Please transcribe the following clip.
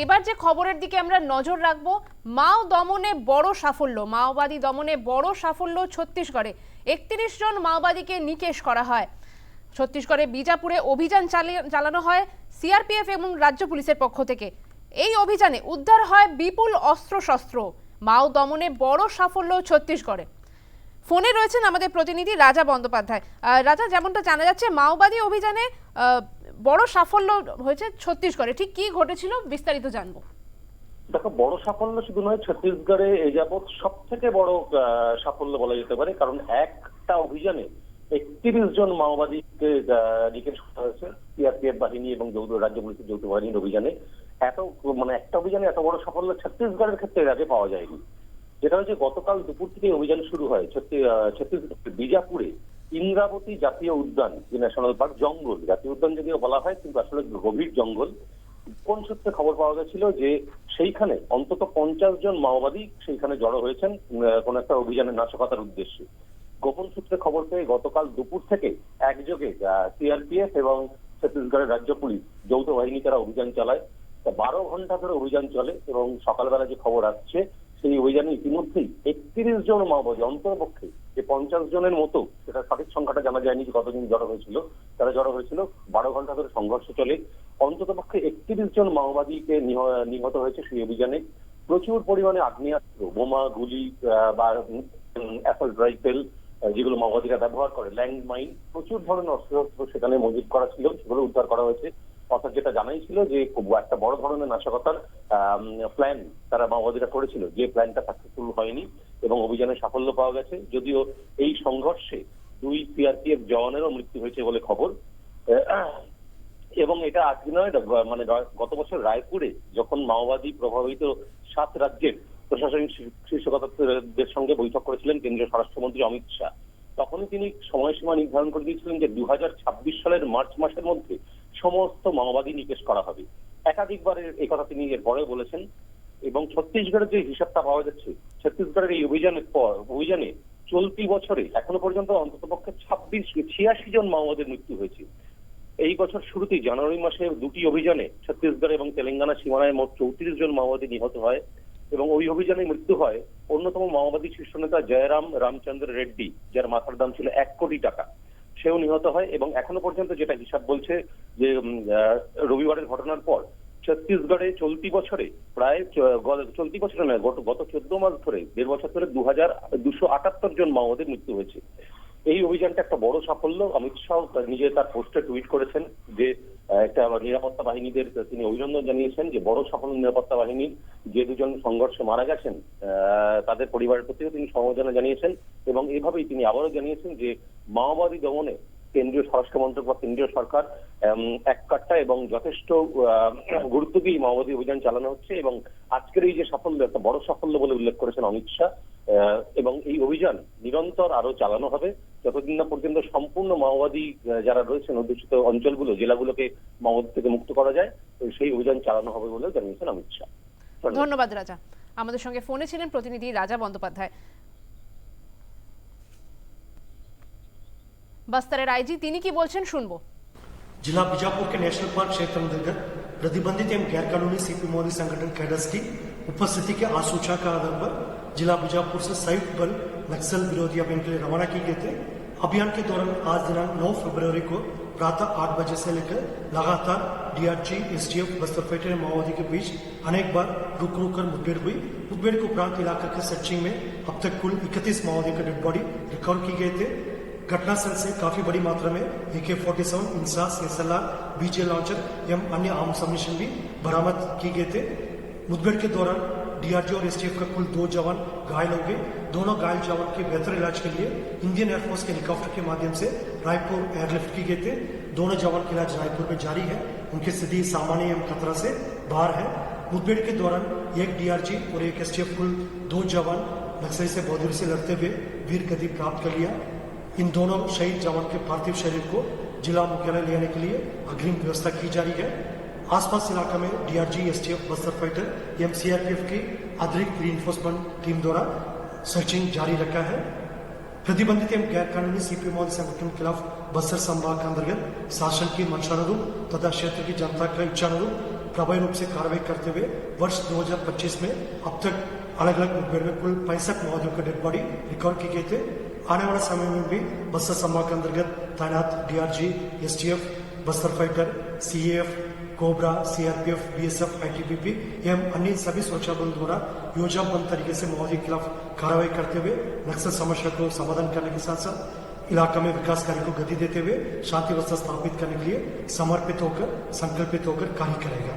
এবার যে খবরের দিকে আমরা নজর রাখব, মাও দমনে বড় সাফল্য, মাওবাদী দমনে বড় সাফল্য ছত্তিশগড়ে। একত্রিশ জন মাওবাদীকে নিকেশ করা হয়। ছত্তিশগড়ে বিজাপুরে অভিযান চালানো হয় সিআরপিএফ এবং রাজ্য পুলিশের পক্ষ থেকে। এই অভিযানে উদ্ধার হয় বিপুল অস্ত্রশস্ত্র। মাও দমনে বড় সাফল্য ছত্তিশগড়ে। ফোনে রয়েছেন আমাদের প্রতিনিধি রাজা বন্দ্যোপাধ্যায়। রাজা, যেমনটা জানা যাচ্ছে, মাওবাদী অভিযানে বড় সাফল্য হয়েছে ছত্তিশগড়ে। ঠিক কি ঘটেছিল বিস্তারিত জানব। দেখো বড় সাফল্য শুধু নয় ছত্তিশগড়ে এই যাবৎ সব থেকে বড় সাফল্য বলা যেতে পারে। কারণ একটা অভিযানে একত্রিশ জন মাওবাদীকে নিকেশ করা হয়েছে। সিআরপিএফ বাহিনী এবং যৌথ রাজ্য পুলিশের যৌথ বাহিনীর অভিযানে। এত মানে একটা অভিযানে এত বড় সাফল্য ছত্তিশগড়ের ক্ষেত্রে এর আগে পাওয়া যায়নি। যেটা হচ্ছে গতকাল দুপুর থেকে অভিযান শুরু হয়। ছত্তি- আহ, বিজাপুরে ইন্দ্রাবতী জাতীয় উদ্যান, যে ন্যাশনাল পার্ক জঙ্গল। জাতীয় উদ্যান যদিও বলা হয়, কিন্তু আসলে গভীর জঙ্গল। কোন সূত্রে খবর পাওয়া গেছিল যে সেইখানে অন্তত পঞ্চাশ জন মাওবাদী সেইখানে জড়ো হয়েছেন কোন একটা অভিযানের নাশকতার উদ্দেশ্যে। গোপন সূত্রে খবর পেয়ে গতকাল দুপুর থেকে একযোগে সিআরপিএফ এবং ছত্তিশগড়ের রাজ্য পুলিশ যৌথ বাহিনী তারা অভিযান চালায়। বারো ঘণ্টা ধরে অভিযান চলে এবং সকালবেলা যে খবর আসছে সেই অভিযানে ইতিমধ্যেই একত্রিশ জন মাওবাদী অন্তরপক্ষে যে পঞ্চাশ জনের মতো, সেটা সঠিক সংখ্যাটা জানা যায়নি যে কতদিন জড়ো হয়েছিল, তারা জড়ো হয়েছিল, বারো ঘণ্টা ধরে সংঘর্ষ চলে। অন্তত পক্ষে একত্রিশ জন মাওবাদীকে নিহ- নিহত হয়েছে সেই অভিযানে। প্রচুর পরিমাণে আগ্নেয়াস্ত্র, বোমা, গুলি বা অ্যাসল্ট রাইফেল যেগুলো মাওবাদীরা ব্যবহার করে ল্যান্ড মাইন প্রচুর ধরনের অস্ত্রশস্ত্র সেখানে মজুত করা ছিল, সেগুলো উদ্ধার করা হয়েছে। অর্থাৎ যেটা জানাই ছিল যে একটা বড় ধরনের নাশকতার প্ল্যান তারা মাওবাদীরা করেছিল। যে প্ল্যানটা সাকসেসফুল হয়নি এবং অভিযানে সাফল্য পাওয়া গেছে। যদিও এই সংঘর্ষে দুই সিআরপিএফ জওয়ানেরও মৃত্যু হয়েছে বলে খবর। এবং এটা আজকে নয় মানে গত বছর রায়পুরে যখন মাওবাদী প্রভাবিত সাত রাজ্যের প্রশাসনিক শীর্ষ- শীর্ষকতাদের সঙ্গে বৈঠক করেছিলেন কেন্দ্রীয় স্বরাষ্ট্রমন্ত্রী অমিত শাহ, তখনই তিনি সময়সীমা নির্ধারণ করে দিয়েছিলেন যে দু হাজার ছাব্বিশ সালের মার্চ মাসের মধ্যে সমস্ত মাওবাদী নিকেশ করা হবে। একাধিকবারের এই কথা তিনি এর পরেও বলেছেন এবং ছত্তিশগড়ের যে হিসাবটা পাওয়া যাচ্ছে, ছত্তিশগড়ের এই অভিযানের পর, অভিযানে চলতি বছরে, এখনও পর্যন্ত অন্ততপক্ষে ছাব্বিশ ছিয়াশি জন মাওবাদীর মৃত্যু হয়েছে। এই বছর শুরুতেই জানুয়ারি মাসে দুটি অভিযানে ছত্তিশগড় এবং তেলেঙ্গানা সীমানায় মোট চৌত্রিশ জন মাওবাদী নিহত হয় এবং ওই অভিযানে মৃত্যু হয় অন্যতম মাওবাদী শীর্ষ নেতা জয়রাম রামচন্দ্র রেড্ডি, যার মাথার দাম ছিল এক কোটি টাকা। সেও নিহত হয় এবং এখনও পর্যন্ত যেটা হিসাব বলছে যে রবিবারের ঘটনার পর ছত্তিশগড়ে চলতি বছরে প্রায় চলতি বছরে নয়, গত চোদ্দ মাস ধরে দেড় বছর ধরে দু হাজার দুশো আটাত্তর জন মাওবাদীর মৃত্যু হয়েছে। এই অভিযানটা একটা বড় সাফল্য। অমিত শাহ নিজে তার পোস্টে টুইট করেছেন যে একটা নিরাপত্তা বাহিনীদের তিনি অভিনন্দন জানিয়েছেন যে, বড় সাফল্য নিরাপত্তা বাহিনীর যে দুজন সংঘর্ষে মারা গেছেন তাদের পরিবারের প্রতিও তিনি সমবেদনা জানিয়েছেন এবং এভাবেই তিনি আবারও জানিয়েছেন যে, মাওবাদী দমনে কেন্দ্রীয় স্বরাষ্ট্র মন্ত্রক বা কেন্দ্রীয় সরকার এক কাট্টা এবং যথেষ্ট গুরুত্ব দিয়ে মাওবাদী অভিযান চালানো হচ্ছে এবং আজকের এই যে সাফল্য, একটা বড় সাফল্য বলে উল্লেখ করেছেন অমিত শাহ। এবং এই অভিযান নিরন্তর আরো চালানো হবে যতদিন না পর্যন্ত সম্পূর্ণ মাওবাদী আহ, যারা রয়েছেন অধ্যুষিত অঞ্চলগুলো জেলাগুলোকে মাওবাদী থেকে মুক্ত করা যায় তো সেই অভিযান চালানো হবে বলেও জানিয়েছেন অমিত শাহ ধন্যবাদ। ধন্যবাদ রাজা আমাদের সঙ্গে ফোনে ছিলেন প্রতিনিধি রাজা বন্দ্যোপাধ্যায় বাস্তারের আইজি তিনি কি বলছেন শুনবো जिला बीजापुर के नेशनल पार्क क्षेत्र अंतर्गत प्रतिबंधित एवं गैर कानूनी सीपी मोदी संगठन कैडर्स की उपस्थिति के आसूचा का आधार पर जिला बीजापुर से संयुक्त बल नक्सल विरोधी अभियान के लिए रवाना किए गए थे। अभियान के दौरान आज दिनांक 9 फरवरी को प्रातः आठ बजे से लेकर लगातार डीआरजी एसटीएफ बस्तर फाइटर माओवादी के बीच अनेक बार रुक रुक कर मुठभेड़ हुई। मुठभेड़ के उपरांत इलाका के सर्चिंग में अब तक कुल इकतीस माओवादियों के डेड बॉडी रिकवर की गए थे। घटनास्थल से काफ़ी बड़ी मात्रा में AK forty seven INSAS SLR बीजे लॉन्चर एवं अन्य आम सबमिशन भी बरामद किए गए थे। मुठभेड़ के दौरान डीआरजी और एसटीएफ का कुल दो जवान घायल हो गए। दोनों घायल जवान के बेहतर इलाज के लिए इंडियन एयरफोर्स के हेलीकॉप्टर के माध्यम से रायपुर एयरलिफ्ट किए गए थे। दोनों जवान का इलाज रायपुर में जारी है। उनकी स्थिति सामान्य एवं खतरा से बाहर है। मुठभेड़ के दौरान एक डीआरजी और एक एसटीएफ कुल दो जवान नक्सली से बहादुरी से लड़ते हुए वीर गति प्राप्त कर लिया। इन दोनों शहीद जवान के पार्थिव शरीर को जिला मुख्यालय ले आने के लिए अग्रिम व्यवस्था की जा रही है। आसपास इलाका में डीआरजी एसटीएफ बस्तर फाइटर एवं सीआरपीएफ की अतिरिक्त रीइंफोर्समेंट टीम द्वारा सर्चिंग जारी रखा है। प्रतिबंधित एवं गैर कानूनी सीपी मॉल संगठन के खिलाफ बस्तर संभाग के अंतर्गत शासन की मंशानुरूप तथा क्षेत्र की जनता का इच्छानुरूप प्रभावी रूप से कार्रवाई करते हुए वर्ष 2025 में अब तक अलग अलग मुठभेड़ में कुल पैंसठ माओवादियों के डेड बॉडी रिकॉर्ड किए गए थे। आने वाले समय में भी बस्तर संभाग के अंतर्गत तैनात DRG STF Bastar fighter CAF COBRA CRPF BSF ITBP एवं अन्य सभी सुरक्षा बल द्वारा योजनाबद्ध तरीके से माओवादी के खिलाफ कार्रवाई करते हुए नक्सल समस्या को समाधान करने के साथ साथ इलाका में विकास कार्य को गति देते हुए शांति व्यवस्था स्थापित करने के लिए समर्पित होकर, संकल्पित होकर कार्य करेगा।